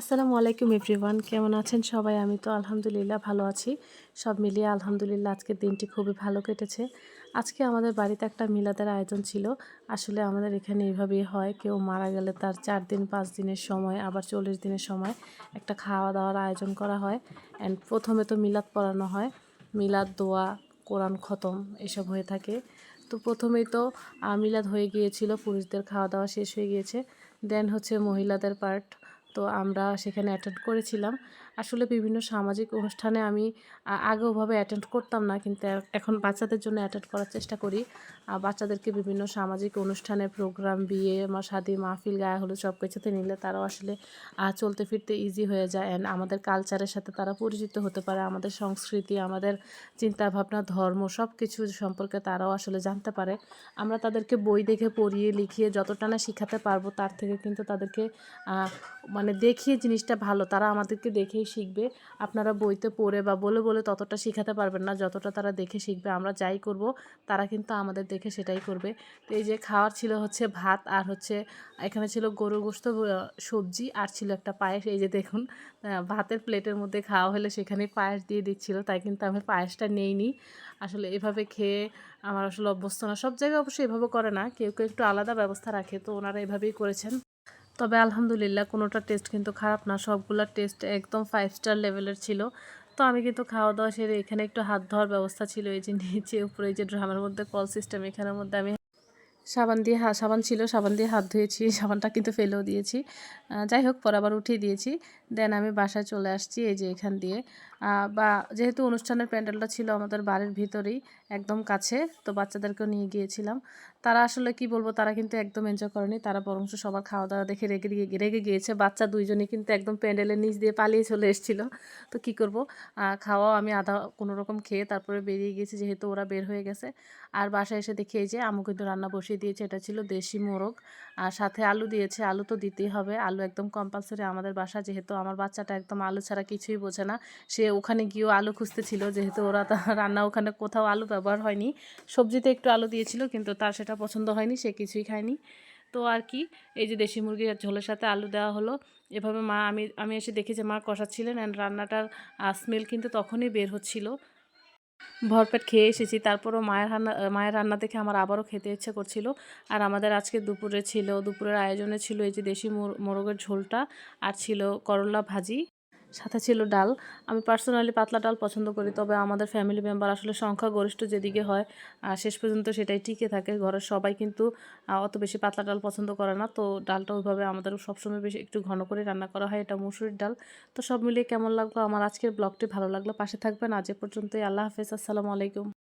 আসসালামু আলাইকুম এভরিওয়ান, কেমন আছেন সবাই? আমি তো আলহামদুলিল্লাহ ভালো আছি। সব মিলিয়ে আলহামদুলিল্লাহ আজকের দিনটি খুবই ভালো কেটেছে। আজকে আমাদের বাড়িতে একটা মিলাদের আয়োজন ছিল। আসলে আমাদের এখানে এইভাবেই হয়, কেউ মারা গেলে তার চার দিন, পাঁচ দিনের সময়, আবার চল্লিশ দিনের সময় একটা খাওয়া দাওয়ার আয়োজন করা হয়। অ্যান্ড প্রথমে তো মিলাদ পড়ানো হয়। মিলাদ, দোয়া, কোরআন খতম এসব হয়ে থাকে। তো প্রথমেই তো মিলাদ হয়ে গিয়েছিল, পুরুষদের খাওয়া দাওয়া শেষ হয়ে গিয়েছে। দেন হচ্ছে মহিলাদের পার্ট তো আমরা সেখানে অ্যাটেন্ড করেছিলাম। আসলে বিভিন্ন সামাজিক অনুষ্ঠানে আমি আগে ওভাবে অ্যাটেন্ড করতাম না কিন্তু এখন বাচ্চাদের জন্য অ্যাটেন্ড করার চেষ্টা করি। বাচ্চাদেরকে বিভিন্ন সামাজিক অনুষ্ঠানে প্রোগ্রাম বিয়ে আমার শাদি মাহফিল গায়ে হলুদ সব কিছুতে নিলে তারাও আসলে চলতে ফিরতে ইজি হয়ে যায়। অ্যান্ড আমাদের কালচারের সাথে তারা পরিচিত হতে পারে আমাদের সংস্কৃতি আমাদের চিন্তাভাবনা ধর্ম সব কিছু সম্পর্কে তারাও আসলে জানতে পারে। আমরা তাদেরকে বই দেখে পড়িয়ে লিখিয়ে যতটা না শেখাতে পারব তার থেকে কিন্তু তাদেরকে আহ, মানে দেখিয়ে জিনিসটা ভালো, তারা আমাদেরকে দেখেই শিখবে। আপনারা বইতে পড়ে বা বলে বলে ততটা শেখাতে পারবেন না, যতটা তারা দেখে শিখবে, আমরা যাই করব, তারা কিন্তু আমাদের দেখে সেটাই করবে। তো এই যে খাওয়ার ছিল হচ্ছে ভাত, আর হচ্ছে এখানে ছিল গরুর গোস্ত সবজি, আর ছিল একটা পায়েস। এই যে দেখুন ভাতের প্লেটের মধ্যে খাওয়া হলে সেখানে পায়েস দিয়ে দিচ্ছিল, তাই কিন্তু আমি পায়েসটা নেইনি। আসলে এভাবে খেয়ে আমার আসলে অভ্যস্ত না, সব জায়গায় অবশ্যই এভাবে করে না, কেউ কেউ একটু আলাদা ব্যবস্থা রাখে, তো ওনারা এভাবেই করেছেন। তবে আলহামদুলিল্লাহ কোনোটা টেস্ট কিন্তু খারাপ না। সবগুলোর টেস্ট একদম ফাইভ স্টার লেভেলের ছিল। তো আমি কিন্তু খাওয়া দাওয়া সেরে এখানে একটু হাত ধোয়ার ব্যবস্থা ছিল এই যে নিচে, উপরে যে ড্রামের মধ্যে কল সিস্টেম এখানের মধ্যে আমি সাবান দিয়ে হা, সাবান ছিল, সাবান দিয়ে হাত ধুয়েছি, সাবানটা কিন্তু ফেলেও দিয়েছি। যাই হোক, পর আবার উঠিয়ে দিয়েছি। দেন আমি বাসায় চলে আসছি এই যে এখান দিয়ে। বা যেহেতু অনুষ্ঠানের প্যান্ডেলটা ছিল আমাদের বাড়ির ভিতরেই একদম কাছে তো বাচ্চাদেরকেও নিয়ে গিয়েছিলাম। তারা আসলে কি বলব তারা কিন্তু একদম এনজয় করেনি। তারা বরঞ্চ সবার খাওয়া দাওয়া দেখে রেগে রেগে গিয়েছে। বাচ্চা দুইজনই কিন্তু একদম প্যান্ডেলের নিচ দিয়ে পালিয়ে চলে এসেছিল। তো কি করব? আহ, খাওয়াও আমি আধা কোনো রকম খেয়ে তারপরে বেরিয়ে গেছি যেহেতু ওরা বের হয়ে গেছে। আর বাসায় এসে দেখি এই যে আমু কিন্তু রান্না বসিয়ে দিয়েছে এটা ছিল দেশি মোরগ। আর সাথে আলু দিয়েছে আলু তো দিতেই হবে। আলু একদম কম্পালসরি আমাদের বাসা যেহেতু আমার বাচ্চাটা একদম আলু ছাড়া কিছুই বোঝে না। সে ওখানে গিয়েও আলু খুঁজতেছিল, যেহেতু ওরা তা রান্না ওখানে কোথাও আলু ব্যবহার হয়নি। সবজিতে একটু আলু দিয়েছিল, কিন্তু তার সেটা পছন্দ হয়নি, সে কিছুই খায়নি। তো আর কি, এই যে দেশি মুরগির ঝোলের সাথে আলু দেওয়া হলো, এভাবে মা, আমি আমি এসে দেখি যে মা কষাচ্ছিলেন অ্যান্ড রান্নাটার স্মেল কিন্তু তখনই বের হচ্ছিল। ভরপেট খেয়ে এসেছি, তারপরও মায়ের রান্না মায়ের রান্না দেখে আমার আবারও খেতে ইচ্ছে করছিল। আর আমাদের আজকে দুপুরে ছিল, দুপুরের আয়োজনে ছিল এই যে দেশি মোরগের ঝোলটা, আর ছিল করলা ভাজি। সাথে ছিল ডাল। আমি পার্সোনালি পাতলা ডাল পছন্দ করি, তবে আমাদের ফ্যামিলি মেম্বার আসলে সংখ্যা গরিষ্ঠ যেদিকে হয় আর শেষ পর্যন্ত সেটাই টিকে থাকে। ঘরের সবাই কিন্তু অত বেশি পাতলা ডাল পছন্দ করে না। তো ডালটা ওইভাবে আমাদের সবসময় বেশি একটু ঘন করে রান্না করা হয়, এটা মুসুরির ডাল। তো সব মিলিয়ে কেমন লাগল? আমার আজকের ব্লগটি ভালো লাগল? পাশে থাকবেন। আজ এ পর্যন্তই। আল্লাহ হাফেজ। আসসালামু আলাইকুম।